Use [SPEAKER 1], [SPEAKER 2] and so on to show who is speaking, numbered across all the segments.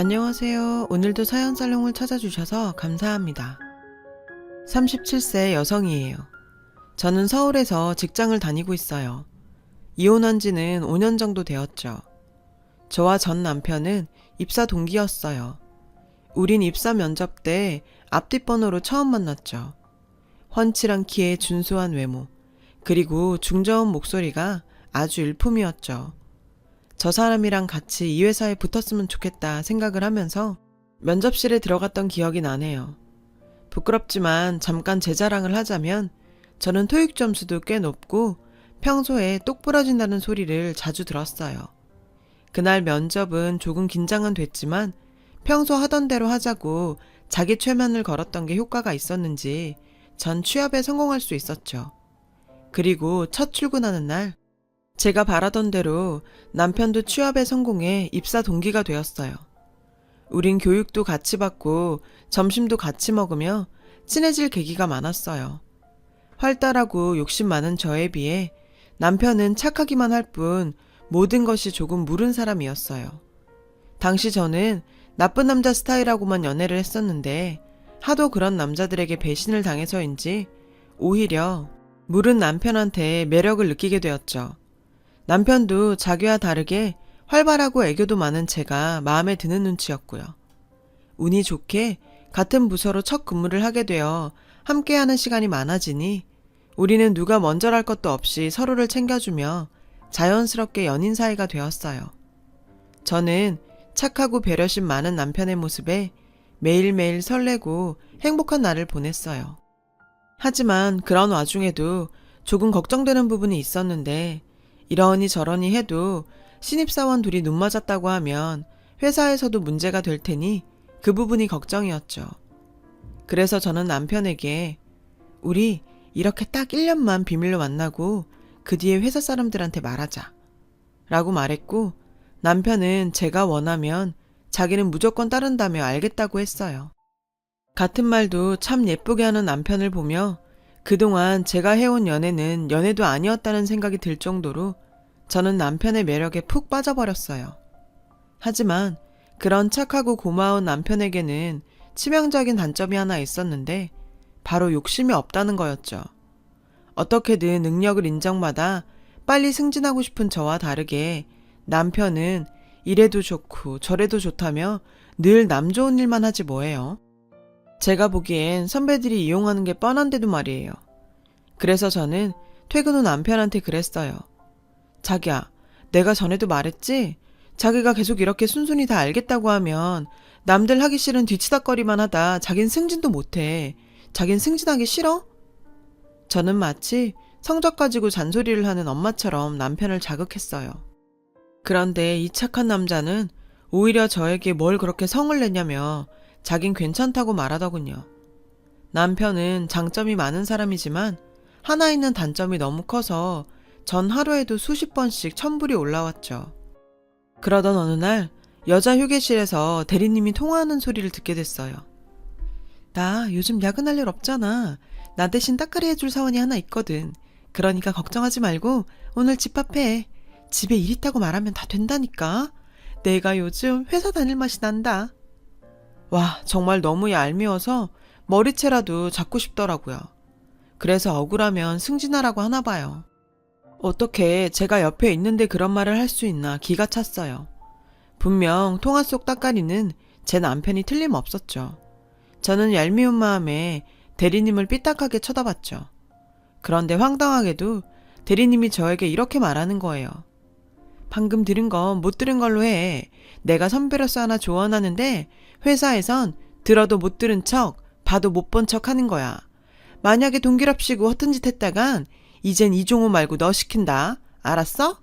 [SPEAKER 1] 안녕하세요. 오늘도 사연 살롱을 찾아주셔서 감사합니다. 37세 여성이에요. 저는 서울에서 직장을 다니고 있어요. 이혼한 지는 5년 정도 되었죠. 저와 전 남편은 입사 동기였어요. 우린 입사 면접 때 앞뒷 번호로 처음 만났죠. 훤칠한 키에 준수한 외모, 그리고 중저음 목소리가 아주 일품이었죠. 저 사람이랑 같이 이 회사에 붙었으면 좋겠다 생각을 하면서 면접실에 들어갔던 기억이 나네요. 부끄럽지만 잠깐 제 자랑을 하자면 저는 토익 점수도 꽤 높고 평소에 똑 부러진다는 소리를 자주 들었어요. 그날 면접은 조금 긴장은 됐지만 평소 하던 대로 하자고 자기 최면을 걸었던 게 효과가 있었는지 전 취업에 성공할 수 있었죠. 그리고 첫 출근하는 날 제가 바라던 대로 남편도 취업에 성공해 입사 동기가 되었어요. 우린 교육도 같이 받고 점심도 같이 먹으며 친해질 계기가 많았어요. 활달하고 욕심 많은 저에 비해 남편은 착하기만 할 뿐 모든 것이 조금 무른 사람이었어요. 당시 저는 나쁜 남자 스타일하고만 연애를 했었는데 하도 그런 남자들에게 배신을 당해서인지 오히려 무른 남편한테 매력을 느끼게 되었죠. 남편도 자기와 다르게 활발하고 애교도 많은 제가 마음에 드는 눈치였고요. 운이 좋게 같은 부서로 첫 근무를 하게 되어 함께하는 시간이 많아지니 우리는 누가 먼저랄 것도 없이 서로를 챙겨주며 자연스럽게 연인 사이가 되었어요. 저는 착하고 배려심 많은 남편의 모습에 매일매일 설레고 행복한 날을 보냈어요. 하지만 그런 와중에도 조금 걱정되는 부분이 있었는데 이러니 저러니 해도 신입사원 둘이 눈 맞았다고 하면 회사에서도 문제가 될 테니 그 부분이 걱정이었죠. 그래서 저는 남편에게 우리 이렇게 딱 1년만 비밀로 만나고 그 뒤에 회사 사람들한테 말하자. 라고 말했고 남편은 제가 원하면 자기는 무조건 따른다며 알겠다고 했어요. 같은 말도 참 예쁘게 하는 남편을 보며 그동안 제가 해온 연애는 연애도 아니었다는 생각이 들 정도로 저는 남편의 매력에 푹 빠져버렸어요. 하지만 그런 착하고 고마운 남편에게는 치명적인 단점이 하나 있었는데 바로 욕심이 없다는 거였죠. 어떻게든 능력을 인정받아 빨리 승진하고 싶은 저와 다르게 남편은 이래도 좋고 저래도 좋다며 늘 남 좋은 일만 하지 뭐예요. 제가 보기엔 선배들이 이용하는 게 뻔한데도 말이에요. 그래서 저는 퇴근 후 남편한테 그랬어요. 자기야, 내가 전에도 말했지? 자기가 계속 이렇게 순순히 다 알겠다고 하면 남들 하기 싫은 뒤치다거리만 하다 자긴 승진도 못해. 자긴 승진하기 싫어? 저는 마치 성적 가지고 잔소리를 하는 엄마처럼 남편을 자극했어요. 그런데 이 착한 남자는 오히려 저에게 뭘 그렇게 성을 내냐며 자긴 괜찮다고 말하더군요. 남편은 장점이 많은 사람이지만 하나 있는 단점이 너무 커서 전 하루에도 수십 번씩 천불이 올라왔죠. 그러던 어느 날 여자 휴게실에서 대리님이 통화하는 소리를 듣게 됐어요. 나 요즘 야근할 일 없잖아. 나 대신 따까리 해줄 사원이 하나 있거든. 그러니까 걱정하지 말고 오늘 집합해. 집에 일 있다고 말하면 다 된다니까. 내가 요즘 회사 다닐 맛이 난다. 와, 정말 너무 얄미워서 머리채라도 잡고 싶더라고요. 그래서 억울하면 승진하라고 하나 봐요. 어떻게 제가 옆에 있는데 그런 말을 할 수 있나 기가 찼어요. 분명 통화 속 따까리는 제 남편이 틀림없었죠. 저는 얄미운 마음에 대리님을 삐딱하게 쳐다봤죠. 그런데 황당하게도 대리님이 저에게 이렇게 말하는 거예요. 방금 들은 건 못 들은 걸로 해. 내가 선배로서 하나 조언하는데 회사에선 들어도 못 들은 척, 봐도 못 본 척 하는 거야. 만약에 동기랍시고 허튼 짓 했다간 이젠 이종호 말고 너 시킨다. 알았어?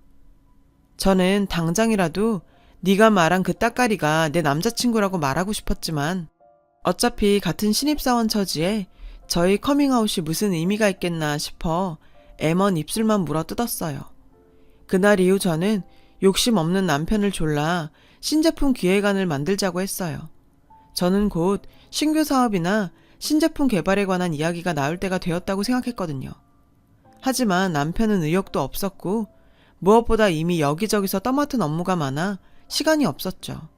[SPEAKER 1] 저는 당장이라도 네가 말한 그 따까리가 내 남자친구라고 말하고 싶었지만 어차피 같은 신입사원 처지에 저희 커밍아웃이 무슨 의미가 있겠나 싶어 애먼 입술만 물어 뜯었어요. 그날 이후 저는 욕심 없는 남편을 졸라 신제품 기획안을 만들자고 했어요. 저는 곧 신규 사업이나 신제품 개발에 관한 이야기가 나올 때가 되었다고 생각했거든요. 하지만 남편은 의욕도 없었고 무엇보다 이미 여기저기서 떠맡은 업무가 많아 시간이 없었죠.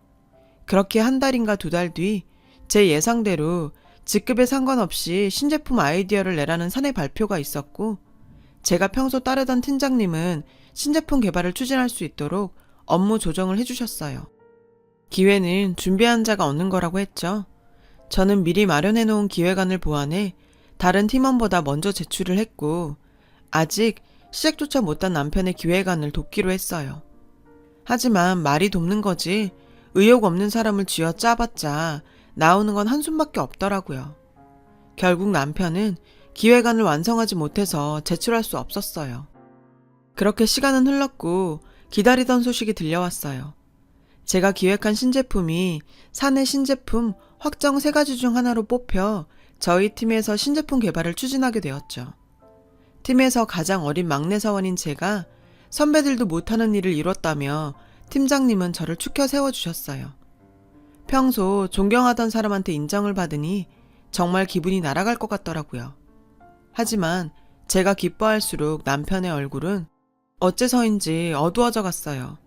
[SPEAKER 1] 그렇게 한 달인가 두 달 뒤 제 예상대로 직급에 상관없이 신제품 아이디어를 내라는 사내 발표가 있었고 제가 평소 따르던 팀장님은 신제품 개발을 추진할 수 있도록 업무 조정을 해주셨어요. 기회는 준비한 자가 얻는 거라고 했죠. 저는 미리 마련해 놓은 기획안을 보완해 다른 팀원보다 먼저 제출을 했고 아직 시작조차 못한 남편의 기획안을 돕기로 했어요. 하지만 말이 돕는 거지 의욕 없는 사람을 쥐어 짜봤자 나오는 건 한숨밖에 없더라고요. 결국 남편은 기획안을 완성하지 못해서 제출할 수 없었어요. 그렇게 시간은 흘렀고 기다리던 소식이 들려왔어요. 제가 기획한 신제품이 사내 신제품 확정 세 가지 중 하나로 뽑혀 저희 팀에서 신제품 개발을 추진하게 되었죠. 팀에서 가장 어린 막내 사원인 제가 선배들도 못하는 일을 이뤘다며 팀장님은 저를 축혀 세워주셨어요. 평소 존경하던 사람한테 인정을 받으니 정말 기분이 날아갈 것 같더라고요. 하지만 제가 기뻐할수록 남편의 얼굴은 어째서인지 어두워져 갔어요.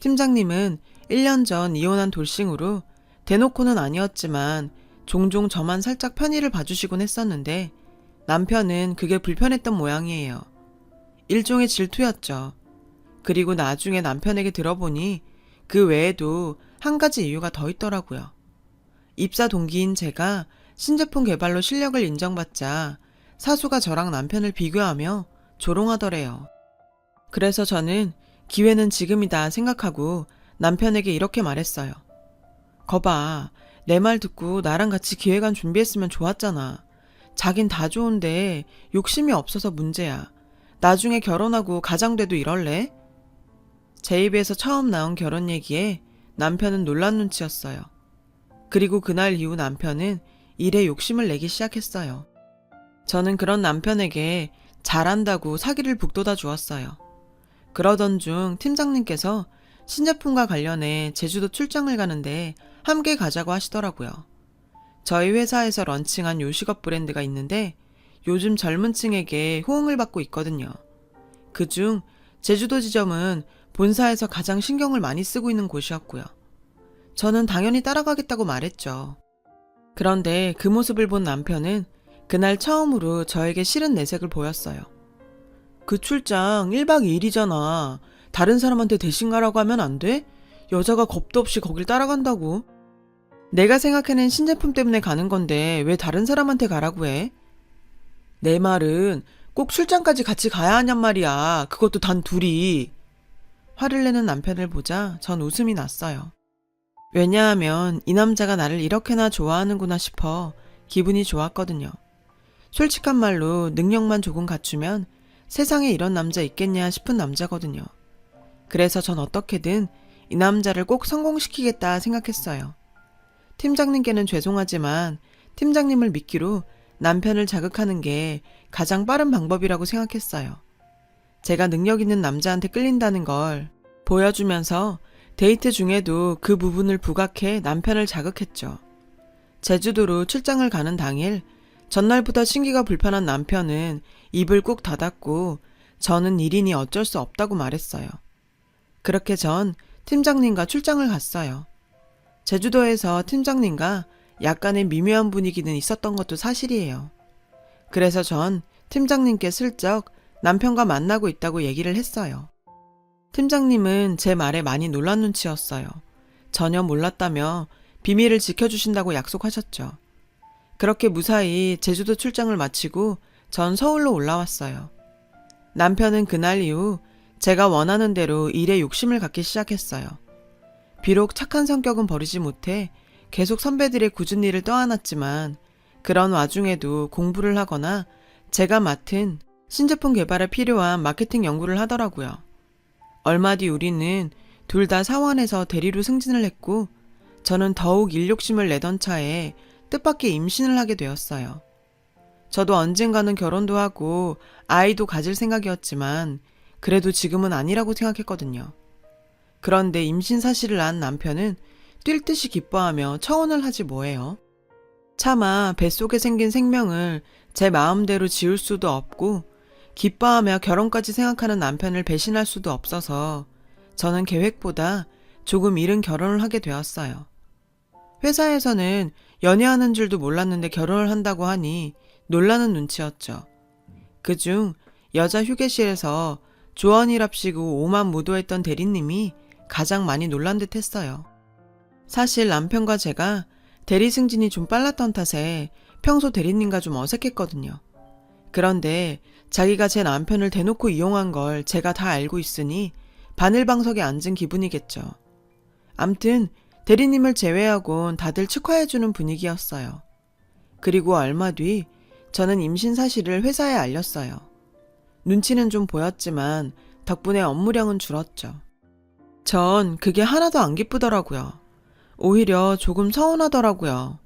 [SPEAKER 1] 팀장님은 1년 전 이혼한 돌싱으로 대놓고는 아니었지만 종종 저만 살짝 편의를 봐주시곤 했었는데 남편은 그게 불편했던 모양이에요. 일종의 질투였죠. 그리고 나중에 남편에게 들어보니 그 외에도 한 가지 이유가 더 있더라고요. 입사 동기인 제가 신제품 개발로 실력을 인정받자 사수가 저랑 남편을 비교하며 조롱하더래요. 그래서 저는 기회는 지금이다 생각하고 남편에게 이렇게 말했어요. 거봐, 내 말 듣고 나랑 같이 기획안 준비했으면 좋았잖아. 자긴 다 좋은데 욕심이 없어서 문제야. 나중에 결혼하고 가장돼도 이럴래? 제 입에서 처음 나온 결혼 얘기에 남편은 놀란 눈치였어요. 그리고 그날 이후 남편은 일에 욕심을 내기 시작했어요. 저는 그런 남편에게 잘한다고 사기를 북돋아 주었어요. 그러던 중 팀장님께서 신제품과 관련해 제주도 출장을 가는데 함께 가자고 하시더라고요. 저희 회사에서 런칭한 요식업 브랜드가 있는데 요즘 젊은 층에게 호응을 받고 있거든요. 그중 제주도 지점은 본사에서 가장 신경을 많이 쓰고 있는 곳이었고요. 저는 당연히 따라가겠다고 말했죠. 그런데 그 모습을 본 남편은 그날 처음으로 저에게 싫은 내색을 보였어요. 그 출장 1박 2일이잖아. 다른 사람한테 대신 가라고 하면 안 돼? 여자가 겁도 없이 거길 따라간다고. 내가 생각해낸 신제품 때문에 가는 건데 왜 다른 사람한테 가라고 해? 내 말은 꼭 출장까지 같이 가야 하냔 말이야. 그것도 단 둘이. 화를 내는 남편을 보자 전 웃음이 났어요. 왜냐하면 이 남자가 나를 이렇게나 좋아하는구나 싶어 기분이 좋았거든요. 솔직한 말로 능력만 조금 갖추면 세상에 이런 남자 있겠냐 싶은 남자거든요. 그래서 전 어떻게든 이 남자를 꼭 성공시키겠다 생각했어요. 팀장님께는 죄송하지만 팀장님을 믿기로 남편을 자극하는 게 가장 빠른 방법이라고 생각했어요. 제가 능력 있는 남자한테 끌린다는 걸 보여주면서 데이트 중에도 그 부분을 부각해 남편을 자극했죠. 제주도로 출장을 가는 당일 전날부터 신기가 불편한 남편은 입을 꾹 닫았고 저는 일인이 어쩔 수 없다고 말했어요. 그렇게 전 팀장님과 출장을 갔어요. 제주도에서 팀장님과 약간의 미묘한 분위기는 있었던 것도 사실이에요. 그래서 전 팀장님께 슬쩍 남편과 만나고 있다고 얘기를 했어요. 팀장님은 제 말에 많이 놀란 눈치였어요. 전혀 몰랐다며 비밀을 지켜주신다고 약속하셨죠. 그렇게 무사히 제주도 출장을 마치고 전 서울로 올라왔어요. 남편은 그날 이후 제가 원하는 대로 일에 욕심을 갖기 시작했어요. 비록 착한 성격은 버리지 못해 계속 선배들의 굳은 일을 떠안았지만 그런 와중에도 공부를 하거나 제가 맡은 신제품 개발에 필요한 마케팅 연구를 하더라고요. 얼마 뒤 우리는 둘 다 사원에서 대리로 승진을 했고 저는 더욱 일 욕심을 내던 차에 뜻밖의 임신을 하게 되었어요. 저도 언젠가는 결혼도 하고 아이도 가질 생각이었지만 그래도 지금은 아니라고 생각했거든요. 그런데 임신 사실을 안 남편은 뛸 듯이 기뻐하며 청혼을 하지 뭐예요. 차마 뱃속에 생긴 생명을 제 마음대로 지울 수도 없고 기뻐하며 결혼까지 생각하는 남편을 배신할 수도 없어서 저는 계획보다 조금 이른 결혼을 하게 되었어요. 회사에서는 연애하는 줄도 몰랐는데 결혼을 한다고 하니 놀라는 눈치였죠. 그중 여자 휴게실에서 조언이랍시고 오만 무도했던 대리님이 가장 많이 놀란 듯 했어요. 사실 남편과 제가 대리 승진이 좀 빨랐던 탓에 평소 대리님과 좀 어색했거든요. 그런데 자기가 제 남편을 대놓고 이용한 걸 제가 다 알고 있으니 바늘방석에 앉은 기분이겠죠. 암튼 대리님을 제외하곤 다들 축하해주는 분위기였어요. 그리고 얼마 뒤 저는 임신 사실을 회사에 알렸어요. 눈치는 좀 보였지만 덕분에 업무량은 줄었죠. 전 그게 하나도 안 기쁘더라고요. 오히려 조금 서운하더라고요.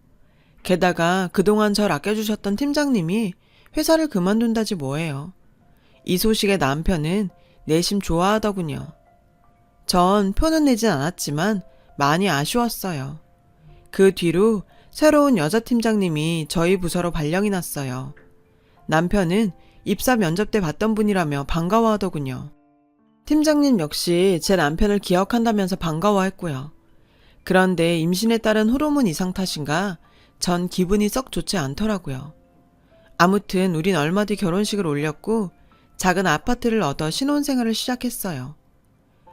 [SPEAKER 1] 게다가 그동안 절 아껴주셨던 팀장님이 회사를 그만둔다지 뭐예요. 이 소식에 남편은 내심 좋아하더군요. 전 표는 내진 않았지만 많이 아쉬웠어요. 그 뒤로 새로운 여자 팀장님이 저희 부서로 발령이 났어요. 남편은 입사 면접 때 봤던 분이라며 반가워하더군요. 팀장님 역시 제 남편을 기억한다면서 반가워했고요. 그런데 임신에 따른 호르몬 이상 탓인가 전 기분이 썩 좋지 않더라고요. 아무튼 우린 얼마 뒤 결혼식을 올렸고 작은 아파트를 얻어 신혼생활을 시작했어요.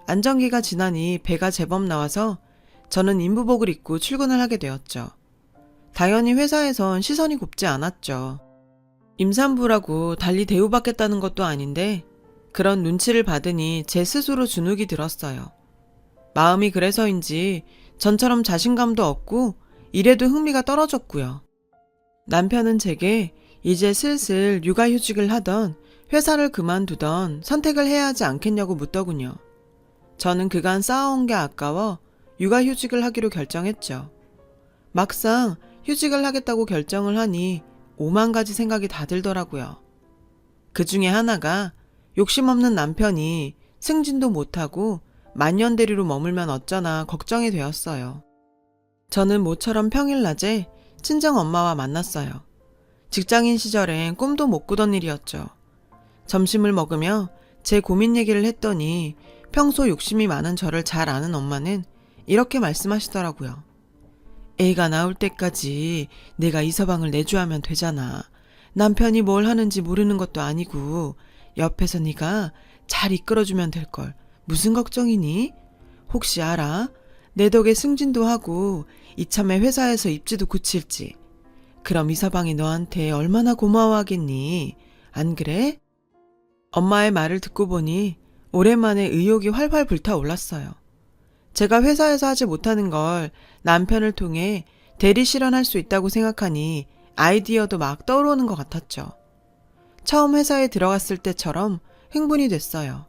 [SPEAKER 1] 안정기가 지나니 배가 제법 나와서 저는 인부복을 입고 출근을 하게 되었죠. 당연히 회사에선 시선이 곱지 않았죠. 임산부라고 달리 대우받겠다는 것도 아닌데 그런 눈치를 받으니 제 스스로 주눅이 들었어요. 마음이 그래서인지 전처럼 자신감도 없고 일에도 흥미가 떨어졌고요. 남편은 제게 이제 슬슬 육아휴직을 하던 회사를 그만두던 선택을 해야 하지 않겠냐고 묻더군요. 저는 그간 쌓아온 게 아까워 육아휴직을 하기로 결정했죠. 막상 휴직을 하겠다고 결정을 하니 오만 가지 생각이 다 들더라고요. 그 중에 하나가 욕심 없는 남편이 승진도 못하고 만년대리로 머물면 어쩌나 걱정이 되었어요. 저는 모처럼 평일 낮에 친정 엄마와 만났어요. 직장인 시절엔 꿈도 못 꾸던 일이었죠. 점심을 먹으며 제 고민 얘기를 했더니 평소 욕심이 많은 저를 잘 아는 엄마는 이렇게 말씀하시더라고요. 애가 나올 때까지 내가 이 서방을 내주하면 되잖아. 남편이 뭘 하는지 모르는 것도 아니고 옆에서 네가 잘 이끌어주면 될 걸. 무슨 걱정이니? 혹시 알아? 내 덕에 승진도 하고 이참에 회사에서 입지도 굳힐지. 그럼 이 서방이 너한테 얼마나 고마워하겠니? 안 그래? 엄마의 말을 듣고 보니 오랜만에 의욕이 활활 불타올랐어요. 제가 회사에서 하지 못하는 걸 남편을 통해 대리 실현할 수 있다고 생각하니 아이디어도 막 떠오르는 것 같았죠. 처음 회사에 들어갔을 때처럼 흥분이 됐어요.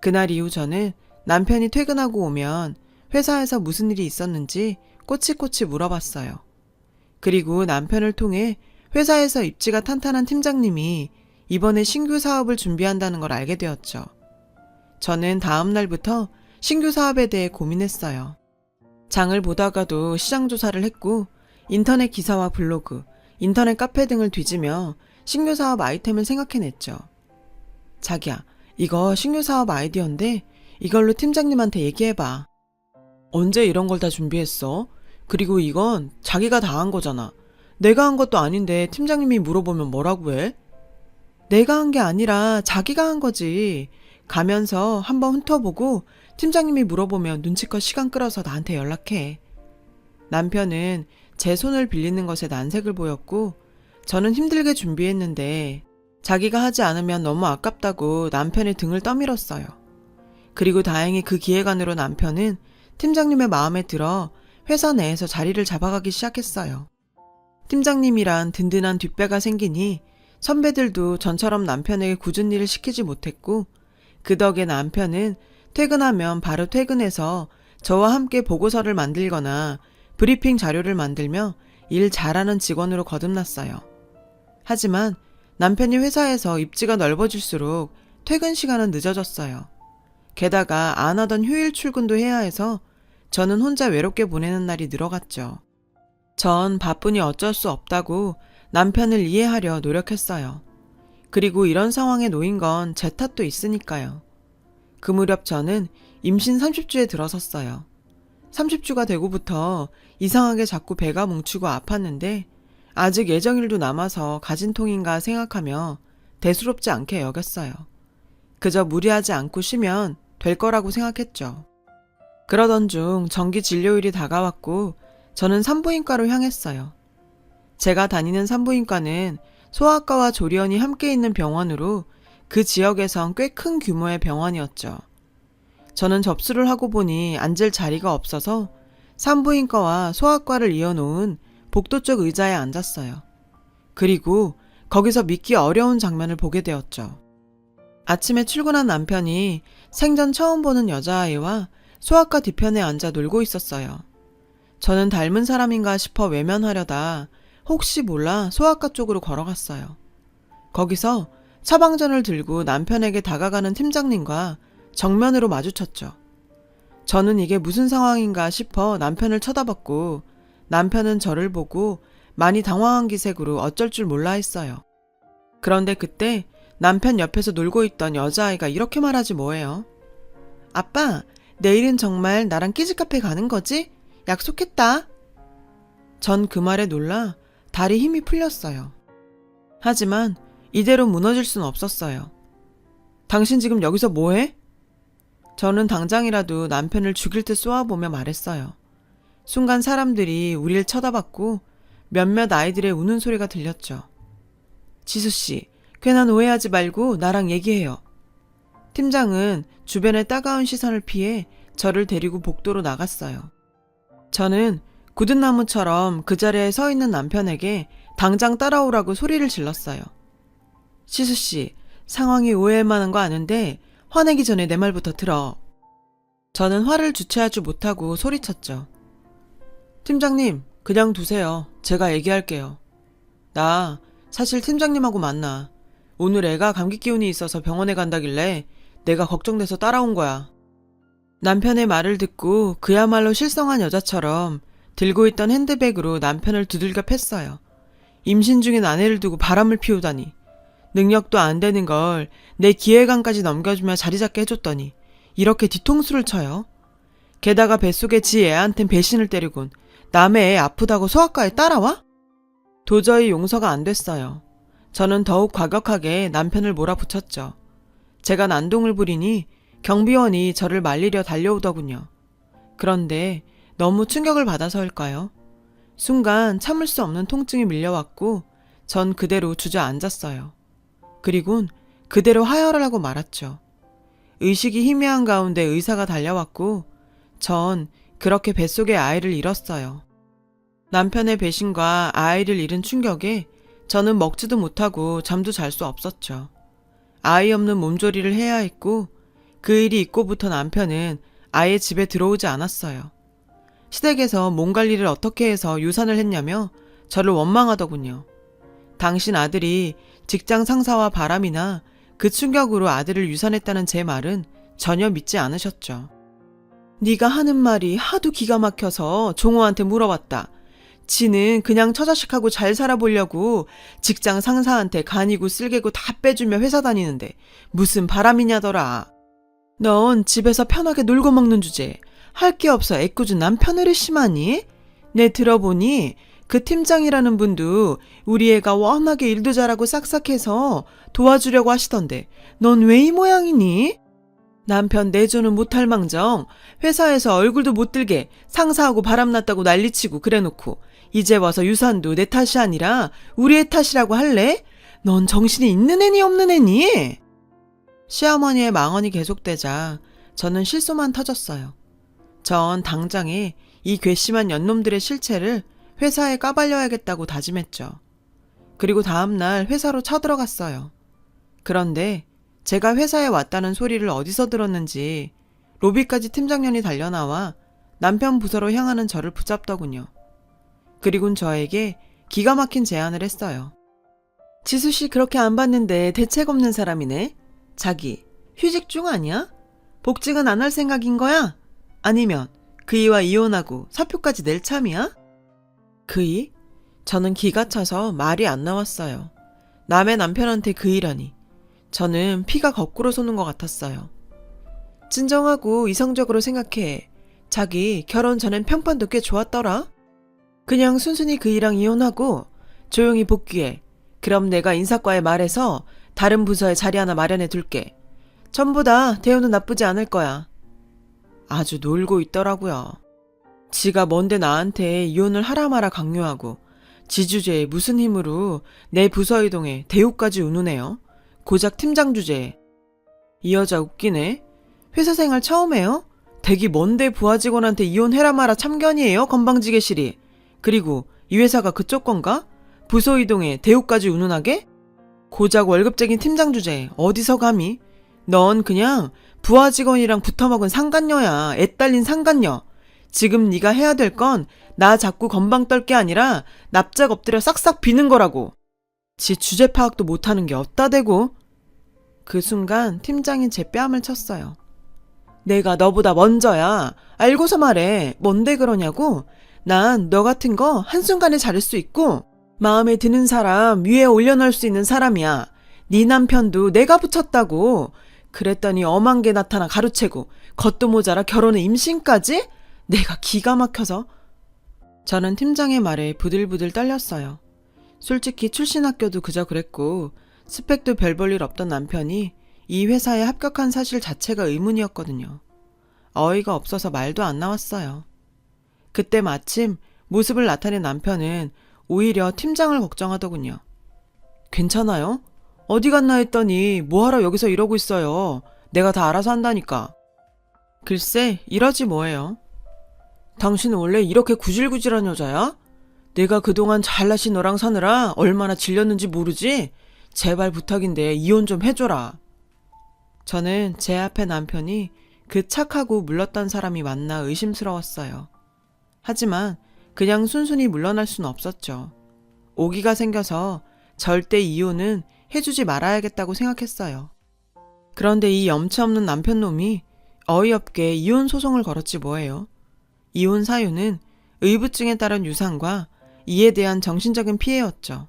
[SPEAKER 1] 그날 이후 저는 남편이 퇴근하고 오면 회사에서 무슨 일이 있었는지 꼬치꼬치 물어봤어요. 그리고 남편을 통해 회사에서 입지가 탄탄한 팀장님이 이번에 신규 사업을 준비한다는 걸 알게 되었죠. 저는 다음 날부터 신규 사업에 대해 고민했어요. 장을 보다가도 시장 조사를 했고 인터넷 기사와 블로그, 인터넷 카페 등을 뒤지며 신규 사업 아이템을 생각해냈죠. 자기야, 이거 신규 사업 아이디어인데 이걸로 팀장님한테 얘기해봐. 언제 이런 걸 다 준비했어? 그리고 이건 자기가 다 한 거잖아. 내가 한 것도 아닌데 팀장님이 물어보면 뭐라고 해? 내가 한 게 아니라 자기가 한 거지. 가면서 한번 훑어보고 팀장님이 물어보면 눈치껏 시간 끌어서 나한테 연락해. 남편은 제 손을 빌리는 것에 난색을 보였고 저는 힘들게 준비했는데 자기가 하지 않으면 너무 아깝다고 남편의 등을 떠밀었어요. 그리고 다행히 그 기획안으로 남편은 팀장님의 마음에 들어 회사 내에서 자리를 잡아가기 시작했어요. 팀장님이란 든든한 뒷배가 생기니 선배들도 전처럼 남편에게 굳은 일을 시키지 못했고 그 덕에 남편은 퇴근하면 바로 퇴근해서 저와 함께 보고서를 만들거나 브리핑 자료를 만들며 일 잘하는 직원으로 거듭났어요. 하지만 남편이 회사에서 입지가 넓어질수록 퇴근 시간은 늦어졌어요. 게다가 안 하던 휴일 출근도 해야 해서 저는 혼자 외롭게 보내는 날이 늘어갔죠. 전 바쁘니 어쩔 수 없다고 남편을 이해하려 노력했어요. 그리고 이런 상황에 놓인 건 제 탓도 있으니까요. 그 무렵 저는 임신 30주에 들어섰어요. 30주가 되고부터 이상하게 자꾸 배가 뭉치고 아팠는데 아직 예정일도 남아서 가진 통인가 생각하며 대수롭지 않게 여겼어요. 그저 무리하지 않고 쉬면 될 거라고 생각했죠. 그러던 중 정기 진료일이 다가왔고 저는 산부인과로 향했어요. 제가 다니는 산부인과는 소아과와 조리원이 함께 있는 병원으로 그 지역에선 꽤 큰 규모의 병원이었죠. 저는 접수를 하고 보니 앉을 자리가 없어서 산부인과와 소아과를 이어놓은 복도 쪽 의자에 앉았어요. 그리고 거기서 믿기 어려운 장면을 보게 되었죠. 아침에 출근한 남편이 생전 처음 보는 여자아이와 소아과 뒤편에 앉아 놀고 있었어요. 저는 닮은 사람인가 싶어 외면하려다 혹시 몰라 소아과 쪽으로 걸어갔어요. 거기서 처방전을 들고 남편에게 다가가는 팀장님과 정면으로 마주쳤죠. 저는 이게 무슨 상황인가 싶어 남편을 쳐다봤고 남편은 저를 보고 많이 당황한 기색으로 어쩔 줄 몰라 했어요. 그런데 그때 남편 옆에서 놀고 있던 여자아이가 이렇게 말하지 뭐예요. 아빠, 내일은 정말 나랑 키즈카페 가는 거지? 약속했다. 전 그 말에 놀라 다리 힘이 풀렸어요. 하지만 이대로 무너질 순 없었어요. 당신 지금 여기서 뭐해? 저는 당장이라도 남편을 죽일 듯 쏘아보며 말했어요. 순간 사람들이 우리를 쳐다봤고 몇몇 아이들의 우는 소리가 들렸죠. 지수씨, 괜한 오해하지 말고 나랑 얘기해요. 팀장은 주변의 따가운 시선을 피해 저를 데리고 복도로 나갔어요. 저는 굳은 나무처럼 그 자리에 서 있는 남편에게 당장 따라오라고 소리를 질렀어요. 시수 씨, 상황이 오해할 만한 거 아는데 화내기 전에 내 말부터 들어. 저는 화를 주체하지 못하고 소리쳤죠. 팀장님, 그냥 두세요. 제가 얘기할게요. 나 사실 팀장님하고 만나. 오늘 애가 감기 기운이 있어서 병원에 간다길래 내가 걱정돼서 따라온 거야. 남편의 말을 듣고 그야말로 실성한 여자처럼 들고 있던 핸드백으로 남편을 두들겨 팼어요. 임신 중인 아내를 두고 바람을 피우다니. 능력도 안 되는 걸 내 기획안까지 넘겨주며 자리 잡게 해줬더니 이렇게 뒤통수를 쳐요. 게다가 뱃속에 지 애한텐 배신을 때리곤 남의 애 아프다고 소아과에 따라와? 도저히 용서가 안 됐어요. 저는 더욱 과격하게 남편을 몰아붙였죠. 제가 난동을 부리니 경비원이 저를 말리려 달려오더군요. 그런데 너무 충격을 받아서일까요? 순간 참을 수 없는 통증이 밀려왔고 전 그대로 주저앉았어요. 그리곤 그대로 하혈을 하고 말았죠. 의식이 희미한 가운데 의사가 달려왔고 전 그렇게 뱃속에 아이를 잃었어요. 남편의 배신과 아이를 잃은 충격에 저는 먹지도 못하고 잠도 잘 수 없었죠. 아이 없는 몸조리를 해야 했고 그 일이 있고부터 남편은 아예 집에 들어오지 않았어요. 시댁에서 몸 관리를 어떻게 해서 유산을 했냐며 저를 원망하더군요. 당신 아들이 직장 상사와 바람이나 그 충격으로 아들을 유산했다는 제 말은 전혀 믿지 않으셨죠. 네가 하는 말이 하도 기가 막혀서 종호한테 물어봤다. 지는 그냥 처자식하고 잘 살아보려고 직장 상사한테 간이고 쓸개고 다 빼주며 회사 다니는데 무슨 바람이냐더라. 넌 집에서 편하게 놀고 먹는 주제 할게 없어 애꿎은 남편을 심하니? 내 들어보니 그 팀장이라는 분도 우리 애가 워낙에 일도 잘하고 싹싹해서 도와주려고 하시던데 넌 왜 이 모양이니? 남편 내조는 못할 망정 회사에서 얼굴도 못 들게 상사하고 바람났다고 난리치고 그래놓고 이제 와서 유산도 내 탓이 아니라 우리 애 탓이라고 할래? 넌 정신이 있는 애니 없는 애니? 시어머니의 망언이 계속되자 저는 실소만 터졌어요. 전 당장에 이 괘씸한 연놈들의 실체를 회사에 까발려야겠다고 다짐했죠. 그리고 다음날 회사로 쳐들어갔어요. 그런데 제가 회사에 왔다는 소리를 어디서 들었는지 로비까지 팀장년이 달려나와 남편 부서로 향하는 저를 붙잡더군요. 그리곤 저에게 기가 막힌 제안을 했어요. 지수 씨 그렇게 안 봤는데 대책 없는 사람이네. 자기 휴직 중 아니야? 복직은 안 할 생각인 거야? 아니면 그이와 이혼하고 사표까지 낼 참이야? 그이? 저는 기가 차서 말이 안 나왔어요. 남의 남편한테 그이라니. 저는 피가 거꾸로 솟는 것 같았어요. 진정하고 이성적으로 생각해. 자기 결혼 전엔 평판도 꽤 좋았더라. 그냥 순순히 그 일랑 이혼하고 조용히 복귀해. 그럼 내가 인사과에 말해서 다른 부서에 자리 하나 마련해 둘게. 전부 다 대우는 나쁘지 않을 거야. 아주 놀고 있더라고요. 지가 뭔데 나한테 이혼을 하라 마라 강요하고 지주제에 무슨 힘으로 내 부서 이동에 대우까지 운우네요. 고작 팀장 주제에. 이 여자 웃기네. 회사 생활 처음 해요? 댁이 뭔데 부하 직원한테 이혼해라 마라 참견이에요 건방지게실이. 그리고 이 회사가 그쪽 건가? 부서 이동에 대우까지 운운하게? 고작 월급쟁이 팀장 주제에 어디서 감히? 넌 그냥 부하 직원이랑 붙어먹은 상간녀야. 애 딸린 상간녀. 지금 네가 해야 될 건 나 자꾸 건방 떨 게 아니라 납작 엎드려 싹싹 비는 거라고. 지 주제 파악도 못하는 게 어따 대고. 그 순간 팀장이 제 뺨을 쳤어요. 내가 너보다 먼저야. 알고서 말해. 뭔데 그러냐고? 난 너 같은 거 한순간에 자를 수 있고 마음에 드는 사람 위에 올려놓을 수 있는 사람이야. 네 남편도 내가 붙였다고. 그랬더니 엄한 게 나타나 가로채고 겉도 모자라 결혼에 임신까지? 내가 기가 막혀서 저는 팀장의 말에 부들부들 떨렸어요. 솔직히 출신 학교도 그저 그랬고 스펙도 별 볼 일 없던 남편이 이 회사에 합격한 사실 자체가 의문이었거든요. 어이가 없어서 말도 안 나왔어요. 그때 마침 모습을 나타낸 남편은 오히려 팀장을 걱정하더군요. 괜찮아요? 어디 갔나 했더니 뭐하러 여기서 이러고 있어요. 내가 다 알아서 한다니까. 글쎄, 이러지 뭐예요. 당신은 원래 이렇게 구질구질한 여자야? 내가 그동안 잘나신 너랑 사느라 얼마나 질렸는지 모르지? 제발 부탁인데 이혼 좀 해줘라. 저는 제 앞에 남편이 그 착하고 물렀던 사람이 맞나 의심스러웠어요. 하지만 그냥 순순히 물러날 순 없었죠. 오기가 생겨서 절대 이혼은 해주지 말아야겠다고 생각했어요. 그런데 이 염치 없는 남편 놈이 어이없게 이혼 소송을 걸었지 뭐예요. 이혼 사유는 의부증에 따른 유산과 이에 대한 정신적인 피해였죠.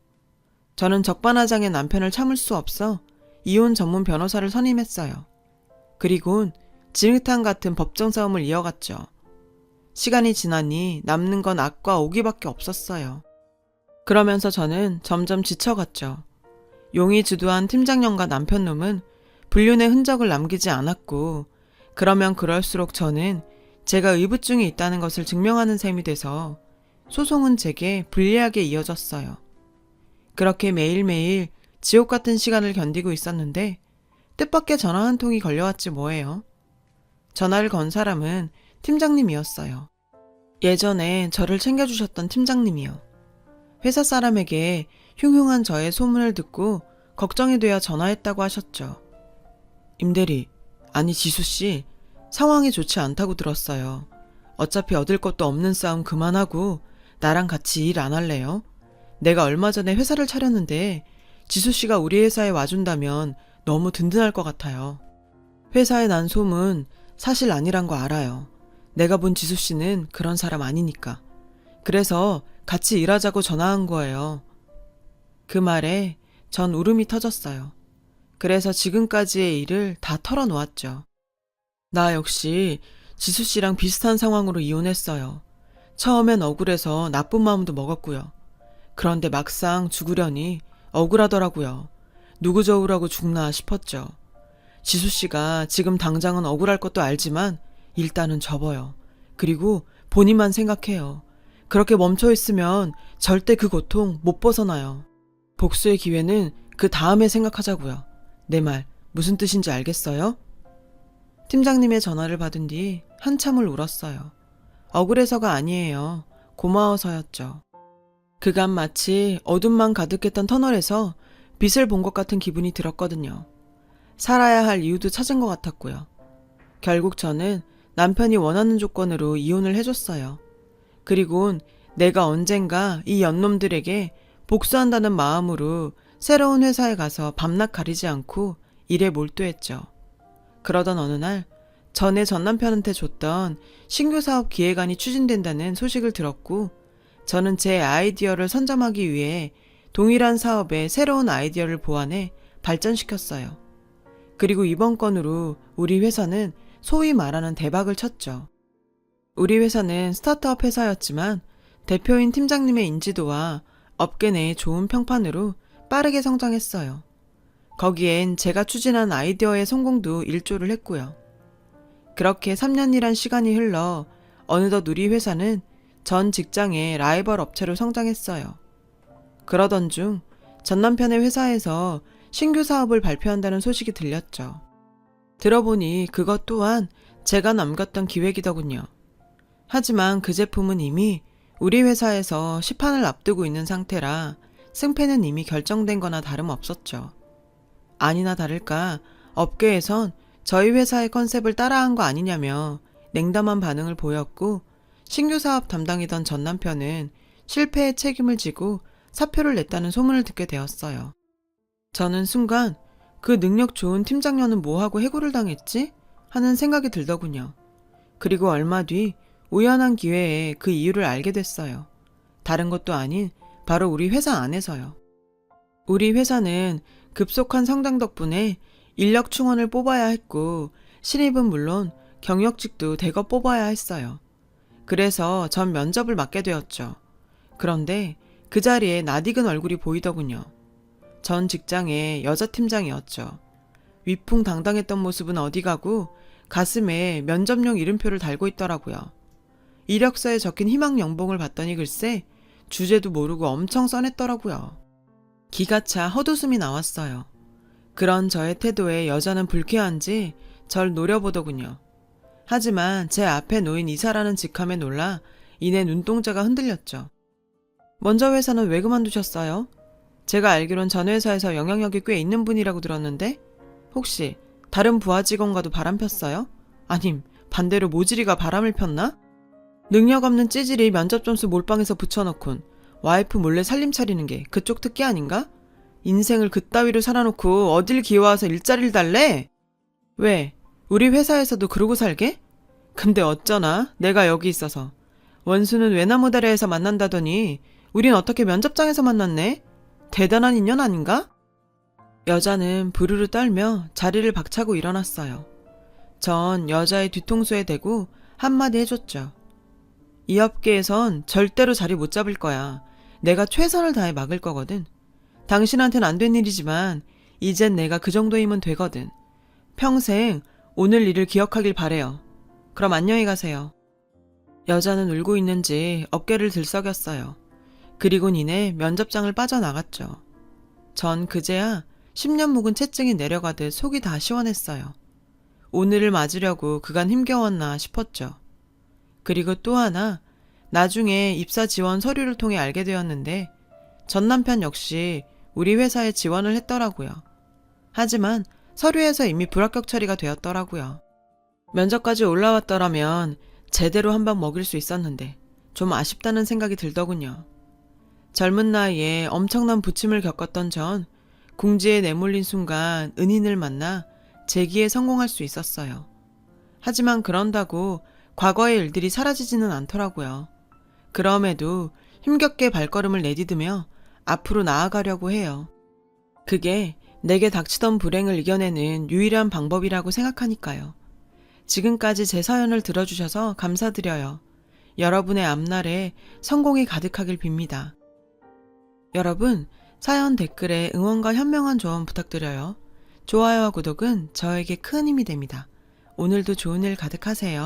[SPEAKER 1] 저는 적반하장의 남편을 참을 수 없어 이혼 전문 변호사를 선임했어요. 그리곤 진흙탕 같은 법정 싸움을 이어갔죠. 시간이 지나니 남는 건 악과 오기밖에 없었어요. 그러면서 저는 점점 지쳐갔죠. 용이 주도한 팀장년과 남편놈은 불륜의 흔적을 남기지 않았고, 그러면 그럴수록 저는 제가 의부증이 있다는 것을 증명하는 셈이 돼서 소송은 제게 불리하게 이어졌어요. 그렇게 매일매일 지옥 같은 시간을 견디고 있었는데 뜻밖의 전화 한 통이 걸려왔지 뭐예요. 전화를 건 사람은 팀장님이었어요. 예전에 저를 챙겨주셨던 팀장님이요. 회사 사람에게 흉흉한 저의 소문을 듣고 걱정이 되어 전화했다고 하셨죠. 임대리, 아니 지수씨, 상황이 좋지 않다고 들었어요. 어차피 얻을 것도 없는 싸움 그만하고 나랑 같이 일 안 할래요? 내가 얼마 전에 회사를 차렸는데 지수 씨가 우리 회사에 와준다면 너무 든든할 것 같아요. 회사에 난 소문 사실 아니란 거 알아요. 내가 본 지수 씨는 그런 사람 아니니까. 그래서 같이 일하자고 전화한 거예요. 그 말에 전 울음이 터졌어요. 그래서 지금까지의 일을 다 털어놓았죠. 나 역시 지수 씨랑 비슷한 상황으로 이혼했어요. 처음엔 억울해서 나쁜 마음도 먹었고요. 그런데 막상 죽으려니 억울하더라고요. 누구 저우라고 죽나 싶었죠. 지수 씨가 지금 당장은 억울할 것도 알지만 일단은 접어요. 그리고 본인만 생각해요. 그렇게 멈춰 있으면 절대 그 고통 못 벗어나요. 복수의 기회는 그 다음에 생각하자고요. 내 말 무슨 뜻인지 알겠어요? 팀장님의 전화를 받은 뒤 한참을 울었어요. 억울해서가 아니에요. 고마워서였죠. 그간 마치 어둠만 가득했던 터널에서 빛을 본 것 같은 기분이 들었거든요. 살아야 할 이유도 찾은 것 같았고요. 결국 저는 남편이 원하는 조건으로 이혼을 해줬어요. 그리곤 내가 언젠가 이 연놈들에게 복수한다는 마음으로 새로운 회사에 가서 밤낮 가리지 않고 일에 몰두했죠. 그러던 어느 날 전에 전 남편한테 줬던 신규 사업 기획안이 추진된다는 소식을 들었고 저는 제 아이디어를 선점하기 위해 동일한 사업에 새로운 아이디어를 보완해 발전시켰어요. 그리고 이번 건으로 우리 회사는 소위 말하는 대박을 쳤죠. 우리 회사는 스타트업 회사였지만 대표인 팀장님의 인지도와 업계 내 좋은 평판으로 빠르게 성장했어요. 거기엔 제가 추진한 아이디어의 성공도 일조를 했고요. 그렇게 3년이란 시간이 흘러 어느덧 우리 회사는 전 직장의 라이벌 업체로 성장했어요. 그러던 중 전 남편의 회사에서 신규 사업을 발표한다는 소식이 들렸죠. 들어보니 그것 또한 제가 남겼던 기획이더군요. 하지만 그 제품은 이미 우리 회사에서 시판을 앞두고 있는 상태라 승패는 이미 결정된 거나 다름없었죠. 아니나 다를까 업계에선 저희 회사의 컨셉을 따라한 거 아니냐며 냉담한 반응을 보였고 신규 사업 담당이던 전 남편은 실패의 책임을 지고 사표를 냈다는 소문을 듣게 되었어요. 저는 순간 그 능력 좋은 팀장녀는 뭐하고 해고를 당했지? 하는 생각이 들더군요. 그리고 얼마 뒤 우연한 기회에 그 이유를 알게 됐어요. 다른 것도 아닌 바로 우리 회사 안에서요. 우리 회사는 급속한 성장 덕분에 인력 충원을 뽑아야 했고 신입은 물론 경력직도 대거 뽑아야 했어요. 그래서 전 면접을 맡게 되었죠. 그런데 그 자리에 낯익은 얼굴이 보이더군요. 전 직장의 여자 팀장이었죠. 위풍당당했던 모습은 어디 가고 가슴에 면접용 이름표를 달고 있더라고요. 이력서에 적힌 희망 연봉을 봤더니 글쎄 주제도 모르고 엄청 써냈더라고요. 기가 차 헛웃음이 나왔어요. 그런 저의 태도에 여자는 불쾌한지 절 노려보더군요. 하지만 제 앞에 놓인 이사라는 직함에 놀라 이내 눈동자가 흔들렸죠. 먼저 회사는 왜 그만두셨어요? 제가 알기론 전 회사에서 영향력이 꽤 있는 분이라고 들었는데 혹시 다른 부하 직원과도 바람 폈어요? 아님 반대로 모지리가 바람을 폈나? 능력 없는 찌질이 면접 점수 몰빵해서 붙여넣곤 와이프 몰래 살림 차리는 게 그쪽 특기 아닌가? 인생을 그따위로 살아놓고 어딜 기어와서 일자리를 달래? 왜? 우리 회사에서도 그러고 살게? 근데 어쩌나 내가 여기 있어서 원수는 외나무다리에서 만난다더니 우린 어떻게 면접장에서 만났네? 대단한 인연 아닌가? 여자는 부르르 떨며 자리를 박차고 일어났어요. 전 여자의 뒤통수에 대고 한마디 해줬죠. 이 업계에선 절대로 자리 못 잡을 거야. 내가 최선을 다해 막을 거거든. 당신한텐 안 된 일이지만 이젠 내가 그 정도이면 되거든. 평생 오늘 일을 기억하길 바래요. 그럼 안녕히 가세요. 여자는 울고 있는지 어깨를 들썩였어요. 그리고 니네 면접장을 빠져나갔죠. 전 그제야 10년 묵은 채증이 내려가듯 속이 다 시원했어요. 오늘을 맞으려고 그간 힘겨웠나 싶었죠. 그리고 또 하나, 나중에 입사 지원 서류를 통해 알게 되었는데, 전 남편 역시 우리 회사에 지원을 했더라고요. 하지만 서류에서 이미 불합격 처리가 되었더라고요. 면접까지 올라왔더라면 제대로 한 방 먹일 수 있었는데, 좀 아쉽다는 생각이 들더군요. 젊은 나이에 엄청난 부침을 겪었던 전 궁지에 내몰린 순간 은인을 만나 재기에 성공할 수 있었어요. 하지만 그런다고 과거의 일들이 사라지지는 않더라고요. 그럼에도 힘겹게 발걸음을 내디디며 앞으로 나아가려고 해요. 그게 내게 닥치던 불행을 이겨내는 유일한 방법이라고 생각하니까요. 지금까지 제 사연을 들어주셔서 감사드려요. 여러분의 앞날에 성공이 가득하길 빕니다. 여러분, 사연 댓글에 응원과 현명한 조언 부탁드려요. 좋아요와 구독은 저에게 큰 힘이 됩니다. 오늘도 좋은 일 가득하세요.